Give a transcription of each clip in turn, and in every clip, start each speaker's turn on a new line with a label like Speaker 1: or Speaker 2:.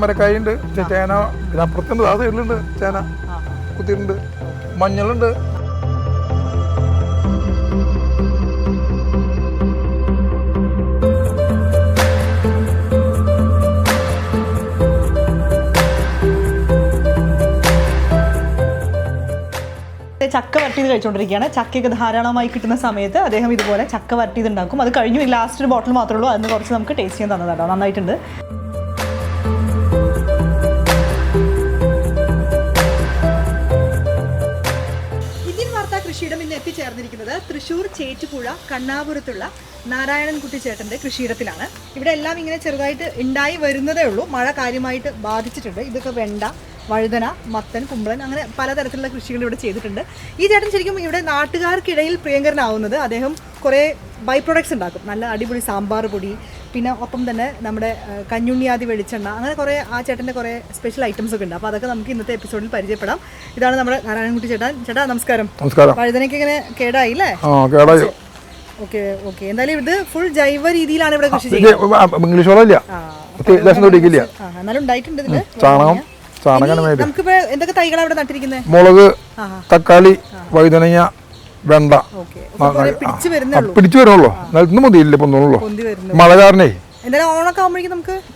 Speaker 1: അമരക്കായ ഉണ്ട് ചേന പിന്നെ അപ്പുറത്തുണ്ട് ആ സൈഡിലുണ്ട് ചേന കുത്തിയിട്ടുണ്ട് മഞ്ഞളുണ്ട്.
Speaker 2: ചക്ക വരട്ടിയത് കഴിച്ചുകൊണ്ടിരിക്കുകയാണ് ചക്കയൊക്കെ ധാരാളമായി കിട്ടുന്ന സമയത്ത് അദ്ദേഹം ഇതുപോലെ ചക്ക വരട്ടിയത് ഉണ്ടാക്കും അത് കഴിഞ്ഞു ലാസ്റ്റ് ഒരു ബോട്ടിൽ മാത്രമേ ഉള്ളൂ. അതിന് കുറച്ച് നമുക്ക് ടേസ്റ്റ് ചെയ്യാൻ തന്നതാട്ടോ നന്നായിട്ടുണ്ട്. തൃശ്ശൂർ ചേറ്റുപുഴ കണ്ണാപുരത്തുള്ള നാരായണൻകുട്ടി ചേട്ടന്റെ കൃഷിയിടത്തിലാണ്. ഇവിടെ എല്ലാം ഇങ്ങനെ ചെറുതായിട്ട് ഉണ്ടായി വരുന്നതേ ഉള്ളൂ. മഴ കാര്യമായിട്ട് ബാധിച്ചിട്ടുണ്ട്. ഇതൊക്കെ വെണ്ട വഴുതന മത്തൻ കുമ്പളൻ അങ്ങനെ പലതരത്തിലുള്ള കൃഷികൾ ഇവിടെ ചെയ്തിട്ടുണ്ട്. ഈ ചേട്ടൻ ശരിക്കും ഇവിടെ നാട്ടുകാർക്കിടയിൽ പ്രിയങ്കരനാവുന്നത് അദ്ദേഹം കുറേ ബൈ പ്രൊഡക്ട്സ് ഉണ്ടാക്കും. നല്ല അടിപൊളി സാമ്പാർ പൊടി പിന്നെ ഒപ്പം തന്നെ നമ്മുടെ കഞ്ഞുണ്ണിയാതി വെളിച്ചെണ്ണ അങ്ങനെ കുറേ ആ ചേട്ടന്റെ കുറേ സ്പെഷ്യൽ ഐറ്റംസ് ഒക്കെ ഉണ്ട്. അപ്പോൾ അതൊക്കെ നമുക്ക് ഇന്നത്തെ എപ്പിസോഡിൽ പരിചയപ്പെടാം. ഇതാണ് നമ്മുടെ നാരായണൻകുട്ടി ചേട്ടൻ. ചേട്ടാ നമസ്കാരം.
Speaker 1: നമസ്കാരം.
Speaker 2: വഴുതനയ്ക്ക് ഇങ്ങനെ കേടായി അല്ലേ?
Speaker 1: കേടായി.
Speaker 2: Okay okay. എന്തായാലും ഇത് ഫുൾ ജൈവ രീതിയിലാണ് ഇവിടെ കൃഷി ചെയ്യുന്നത്.
Speaker 1: ഇംഗ്ലീഷ്
Speaker 2: ആ, എന്നാലും ഉണ്ടായിട്ടുണ്ട് ഇതിൽ.
Speaker 1: ചാണകം ചാണകം
Speaker 2: നമുക്കിപ്പോ എന്തൊക്കെ തൈകളാണ് ഇവിടെ നട്ടിരിക്കുന്നത്
Speaker 1: മുളക് തക്കാളി വഴുതനങ്ങ വെണ്ട.
Speaker 2: പിടിച്ചു
Speaker 1: വരുന്നുള്ളൂ നിലത്തുനിന്ന് മതിയില്ല ഒന്നുള്ളൂ.
Speaker 2: വരുന്നു
Speaker 1: മഴ കാരണേ.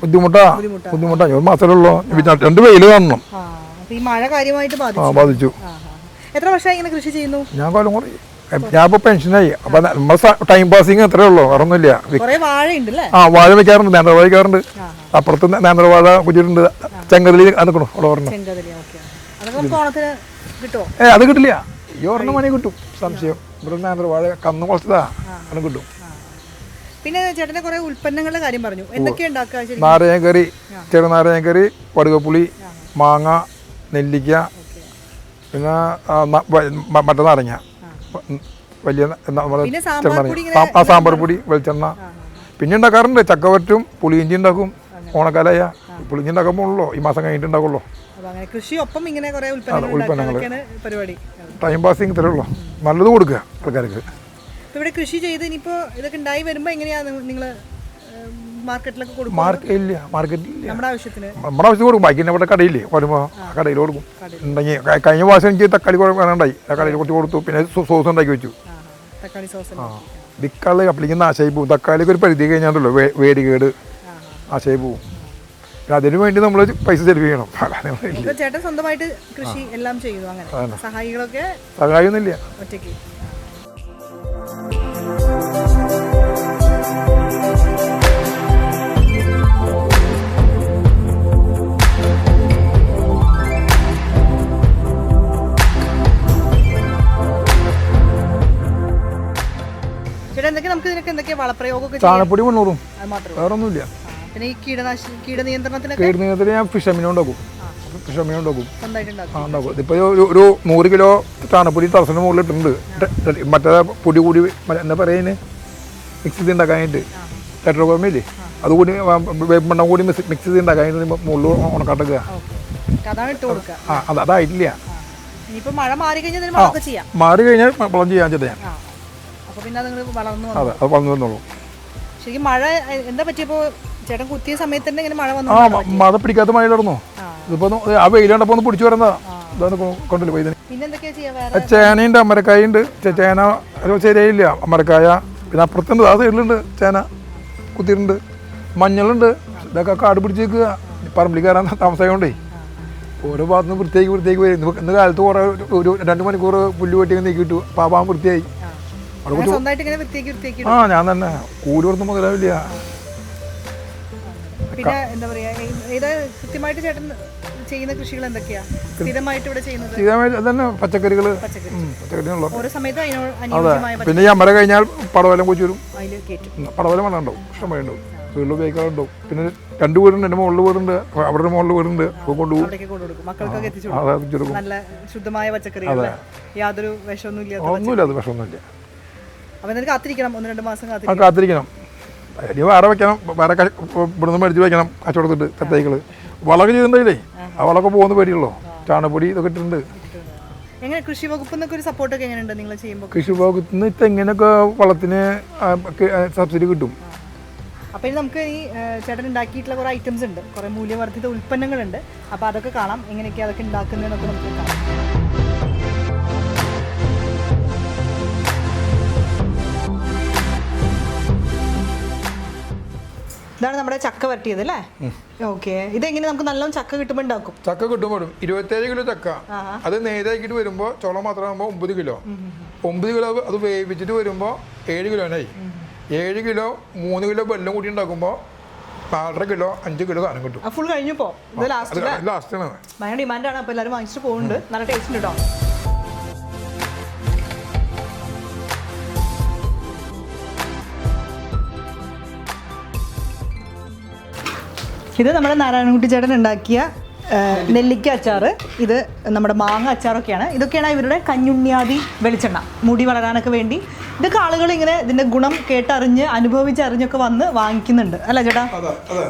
Speaker 1: ബുദ്ധിമുട്ടാ. ബുദ്ധിമുട്ടാ. ഒരു മാസമല്ലോ രണ്ട് വെയിൽ കാണണം.
Speaker 2: ബാധിച്ചു. എത്ര വർഷമായി ഇങ്ങനെ കൃഷി ചെയ്യുന്നു?
Speaker 1: ഞാൻ കൊല്ലം കൂടി. ഞാൻ ഇപ്പൊ പെൻഷനായി. അപ്പൊ നമ്മുടെ ടൈം പാസിങ് അത്രേ ഉള്ളൂ. വേറെ ഒന്നുമില്ല ആ വാഴ വെക്കാറുണ്ട്. നേന്ത്രവാഴ വെക്കാറുണ്ട്. അപ്പുറത്ത് നേന്ത്രവാഴ കുറ്റിയിട്ടുണ്ട് ചെങ്കതിൽ നിൽക്കണം അവിടെ പറഞ്ഞു ഏ അത് കിട്ടില്ല. ഈ ഒരെണ്ണം മണി കിട്ടും സംശയം. ഇവിടെ വാഴ കന്ന് കുറച്ചതാ അത് കിട്ടും.
Speaker 2: പിന്നെ ചേട്ടന്റെ കുറേ ഉൽപ്പന്നങ്ങളുടെ കാര്യം പറഞ്ഞു. എന്തൊക്കെയാണ് ഉണ്ടാക്കുക കറി
Speaker 1: നാരങ്ങക്കറി ചെറുനാരങ്ങക്കറി പടുകപ്പുളി മാങ്ങ നെല്ലിക്ക പിന്നെ മറ്റേ നാരങ്ങ. വലിയ ചെറുനാരങ്ങ ആ സാമ്പാർ പൊടി വെളിച്ചെണ്ണ. പിന്നെ ഉണ്ടാക്കാറുണ്ട്. ചക്കവറ്റും പുളിയിഞ്ചി ഉണ്ടാക്കും ഓണക്കാലായ. പോകുള്ളൂ ഈ മാസം
Speaker 2: കഴിഞ്ഞിട്ടുണ്ടാവുള്ളൂ ഇങ്ങനെ കുറെ ഉൽപ്പന്നങ്ങൾ ഉണ്ടാക്കാനൊക്കെയാണ് പരിപാടി.
Speaker 1: ടൈം പാസിങ് നല്ലത് കൊടുക്കുക ആൾക്കാർക്ക്.
Speaker 2: ഇവിടെ കൃഷി ചെയ്ത് ഇതൊക്കെ ഉണ്ടായി വരുമ്പോ എങ്ങനെയാ നിങ്ങൾ മാർക്കറ്റിലൊക്കെ കൊടുക്കും
Speaker 1: ഇല്ല
Speaker 2: നമ്മുടെ ആവശ്യത്തിന്.
Speaker 1: നമ്മുടെ ആവശ്യത്തിന് കൊടുക്കും. ബാക്കി ഇവിടെ കടയില്ലേ വരുമ്പോൾ ആ കടയിൽ കൊടുക്കും. ഉണ്ടെങ്കിൽ കഴിഞ്ഞ പ്രാവശ്യം എനിക്ക് തക്കാളി ഉണ്ടായി. ആ കടയിൽ കുറച്ച് കൊടുത്തു. പിന്നെ സോസ് ഉണ്ടാക്കി വെച്ചു.
Speaker 2: തക്കാളി സോസ്
Speaker 1: ആ വിക്കാൾ അപ്പളിക്ക് നാശമായി പോകും തക്കാളിക്ക് ഒരു പരിധി കഴിഞ്ഞാണ്ടല്ലോ വേടി വേടികേട് നാശമായി പോകും അതിനു വേണ്ടി നമ്മൾ പൈസ ചെലവ് ചെയ്യണം. അല്ലാതെ ഇല്ല.
Speaker 2: ഇപ്പൊ ചേട്ടൻ സ്വന്തമായിട്ട് കൃഷി എല്ലാം ചെയ്യുന്നു അങ്ങനെ. സഹായികളൊക്കെ
Speaker 1: സഹായമൊന്നുമില്ല
Speaker 2: ഒറ്റയ്ക്ക്. ചേട്ടാ എന്തൊക്കെ നമുക്ക് ഇതിനൊക്കെ എന്തൊക്കെയാ വളപ്രയോഗമൊക്കെ
Speaker 1: ചാണപ്പൊടി മുന്നൂറും.
Speaker 2: വേറൊന്നുമില്ല മാത്രമേ
Speaker 1: വേറെ ഒന്നുമില്ല
Speaker 2: പിന്നെ ഈ കീടനാശി കീടനിയന്ത്രണത്തിനൊക്കെ?
Speaker 1: കേടുന്നതിന് ഞാൻ ഫിഷ് അമീൻ ഉണ്ടാക്കും. ഫിഷ് അമീൻ ഉണ്ടാക്കും. ആ ഉണ്ടാക്കും. ഇതിപ്പോൾ ഒരു ഒരു നൂറ് കിലോ ചാണപ്പൊടി തറസിന് മുകളിലിട്ടുണ്ട് ഇട്ടിട്ടുണ്ട് മറ്റേ പൊടി കൂടി എന്താ പറയുന്നത് മിക്സ് ചെയ്ത് ഉണ്ടാക്കാനായിട്ട് ടെട്രോഗോമില്ലേ അതുകൂടി വേപ്പണ്ണം കൂടി മിക്സ് മിക്സ് ചെയ്ത് ഉണ്ടാക്കാനായിട്ട് മുകളിൽ
Speaker 2: ഉണക്കാട്ടുക
Speaker 1: ആ അത് അതായിട്ടില്ല.
Speaker 2: മാറി കഴിഞ്ഞാൽ
Speaker 1: വളം ചെയ്യാൻ ചേട്ടാ ഞാൻ.
Speaker 2: അതെ
Speaker 1: അത് വളർന്നു വന്നോളൂ.
Speaker 2: ശരിക്കും മഴ എന്താ പറ്റിയപ്പോ ചേട്ടൻ കുത്തിയ സമയത്ത് തന്നെ ഇങ്ങനെ മഴ വന്നു
Speaker 1: ആ മഴ പിടിക്കാത്ത മഴ. ഇതിപ്പോൾ ഒന്ന് ആ വെയിലുണ്ടപ്പോൾ ഒന്ന് പിടിച്ചു വരുന്നതാ. കൊണ്ടില്ല
Speaker 2: വേറെ?
Speaker 1: ചേനയുണ്ട് അമരക്കായുണ്ട്. ഉണ്ട് ചേന ശരിയായില്ല. അമരക്കായ പിന്നെ അപ്പുറത്തുണ്ട് ആ സൈഡിലുണ്ട് ചേന. കുത്തിയിട്ടുണ്ട്. മഞ്ഞളുണ്ട്. ഇതൊക്കെ കാട് പിടിച്ച് നിൽക്കുക. പറമ്പിൽ കയറാൻ താമസമായോണ്ടേ ഓരോ ഭാഗത്തു നിന്ന് വൃത്തിയാക്കി വൃത്തിയാക്കി വരും. ഇന്ന് കാലത്ത് കുറേ ഒരു- രണ്ട് മണിക്കൂർ പുല്ല് വെട്ടി നീക്കിയിട്ടു. പാപാൻ വൃത്തിയായി. ആ. ഞാൻ തന്നെ. കൂലി കൊടുത്ത് മുതലാവില്ല.
Speaker 2: പിന്നെ എന്താ പറയാ ഏ- ഏതാ കൃത്യമായിട്ട് ചേട്ടൻ ചെയ്യുന്ന കൃഷികൾ എന്തൊക്കെയാ? സ്ഥിരമായിട്ട് ഇവിടെ ചെയ്യുന്നത്?
Speaker 1: തന്നെ പച്ചക്കറികൾ
Speaker 2: പച്ചക്കറി.
Speaker 1: പച്ചക്കറികളുള്ള
Speaker 2: ഓരോ സമയത്ത് അനുയോജ്യമായ
Speaker 1: പിന്നെ ഈ അമര കഴിഞ്ഞാൽ പടവലം കൊച്ചു വരും. പടവലം വേണം ഉണ്ടാവും ഇഷ്ടം പോലെ ഉണ്ടാവും വീട്ടിൽ ഉപയോഗിക്കാറുണ്ടാവും. പിന്നെ രണ്ട് വീടുണ്ട് എന്റെ മുകളിൽ വീടുണ്ട് അവിടെ ഒരു മുകളിൽ വീടുണ്ട് കൊണ്ടുപോകും.
Speaker 2: മക്കൾക്കൊക്കെ എത്തിച്ചു നല്ല ശുദ്ധമായ പച്ചക്കറികൾ യാതൊരു വിഷമൊന്നും ഇല്ല
Speaker 1: ഒന്നുമില്ല അത് വിഷമൊന്നുമില്ല.
Speaker 2: അപ്പം കാത്തിരിക്കണം ഒന്ന് രണ്ട് മാസം കാത്തിരിക്കണം.
Speaker 1: ഇനി വേറെ വെക്കണം വേറെ ഇവിടുന്ന് മേടിച്ച് വെക്കണം കച്ചവടത്തിട്ട് തത്തൈകൾ വളമൊക്കെ ചെയ്തിട്ടുണ്ടെങ്കിലേ ആ വളമൊക്കെ പോകുന്ന പേടിയുള്ളൂ. ചാണപ്പൊടി ഇതൊക്കെ ഇട്ടിട്ടുണ്ട്.
Speaker 2: എങ്ങനെ കൃഷി വകുപ്പിൽ നിന്നൊക്കെ ഒരു സപ്പോർട്ടൊക്കെ എങ്ങനെയുണ്ട് നിങ്ങൾ ചെയ്യുമ്പോൾ?
Speaker 1: കൃഷി വിഭാഗത്തിൽ നിന്ന് തെങ്ങിനൊക്കെ വളത്തിന് സബ്സിഡി കിട്ടും.
Speaker 2: അപ്പോൾ ഇനി നമുക്ക് ഈ ചേട്ടൻ ഉണ്ടാക്കിയിട്ടുള്ള കുറേ ഐറ്റംസ് ഉണ്ട്. കുറേ മൂല്യവർദ്ധിത ഉൽപ്പന്നങ്ങളുണ്ട്. അപ്പോൾ അതൊക്കെ കാണാം. എങ്ങനെയൊക്കെയാണ് അതൊക്കെ ഉണ്ടാക്കുന്നതെന്നൊക്കെ നമുക്ക് കാണാം ഇതാണ് നമ്മുടെ ചക്ക വരട്ടിയത് അല്ലേ? ഓക്കെ. ഇതെങ്ങനെ നമുക്ക് നല്ലോണം ചക്ക കിട്ടുമ്പോൾ ഉണ്ടാക്കും?
Speaker 1: ചക്ക കിട്ടുമ്പോഴും ഇരുപത്തേഴ് കിലോ ചക്ക. അത് നെയ്താക്കിയിട്ട് വരുമ്പോൾ ചോളം മാത്രമാകുമ്പോൾ ഒമ്പത് കിലോ. ഒമ്പത് കിലോ അത് വേവിച്ചിട്ട് വരുമ്പോൾ ഏഴ് കിലോനായി ഏഴ് കിലോ മൂന്ന് കിലോ വെള്ളം കൂടി ഉണ്ടാക്കുമ്പോൾ നാലര കിലോ അഞ്ച് കിലോ സാധനം കിട്ടും.
Speaker 2: ഫുൾ കഴിഞ്ഞു ലാസ്റ്റ് ഭയങ്കര ഡിമാൻഡാണ് അപ്പോൾ എല്ലാവരും വാങ്ങിച്ചിട്ട് പോകുന്നുണ്ട്. നല്ല ടേസ്റ്റ് കേട്ടോ ഇത് നമ്മുടെ നാരായണൻകുട്ടി ചേട്ടൻ ഉണ്ടാക്കിയ നെല്ലിക്ക അച്ചാർ ഇത് നമ്മുടെ മാങ്ങ അച്ചാറൊക്കെയാണ്. ഇതൊക്കെയാണ് ഇവരുടെ കഞ്ഞുണ്ണിയാതി വെളിച്ചെണ്ണ. മുടി വളരാനൊക്കെ വേണ്ടി ഇതൊക്കെ ആളുകൾ ഇങ്ങനെ ഇതിന്റെ ഗുണം കേട്ടറിഞ്ഞ് അനുഭവിച്ചറിഞ്ഞൊക്കെ വന്ന് വാങ്ങിക്കുന്നുണ്ട്. അല്ല ചേട്ടാ?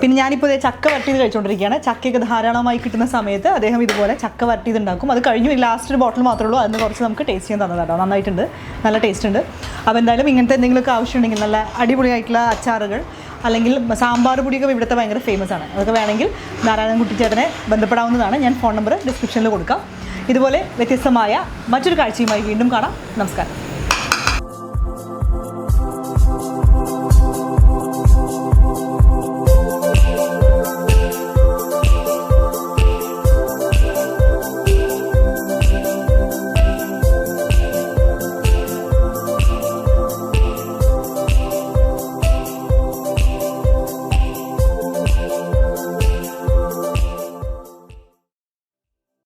Speaker 2: പിന്നെ ഞാനിപ്പോൾ ഇതേ ചക്ക വരട്ടിയത് കഴിച്ചുകൊണ്ടിരിക്കുകയാണ് ചക്കയൊക്കെ ധാരാളമായി കിട്ടുന്ന സമയത്ത് അദ്ദേഹം ഇതുപോലെ ചക്ക വരട്ടിയത് ഉണ്ടാക്കും അത് കഴിഞ്ഞു ലാസ്റ്റ് ഒരു ബോട്ടിൽ മാത്രമേ ഉള്ളൂ. അതിന് കുറച്ച് നമുക്ക് ടേസ്റ്റ് ചെയ്യാൻ തന്നത് കേട്ടോ. നന്നായിട്ടുണ്ട്. നല്ല ടേസ്റ്റ് ഉണ്ട്. അപ്പോൾ എന്തായാലും ഇങ്ങനത്തെ എന്തെങ്കിലുമൊക്കെ ആവശ്യമുണ്ടെങ്കിൽ നല്ല അടിപൊളിയായിട്ടുള്ള അച്ചാറുകൾ അല്ലെങ്കിൽ സാമ്പാർ പൊടിയൊക്കെ ഇവിടുത്തെ ഭയങ്കര ഫേമസ് ആണ്. അതൊക്കെ വേണമെങ്കിൽ നാരായണൻകുട്ടി ചേട്ടനെ ബന്ധപ്പെടാവുന്നതാണ്. ഞാൻ ഫോൺ നമ്പർ ഡിസ്ക്രിപ്ഷനിൽ കൊടുക്കാം. ഇതുപോലെ വ്യത്യസ്തമായ മറ്റൊരു കാഴ്ചയുമായി വീണ്ടും കാണാം. നമസ്കാരം.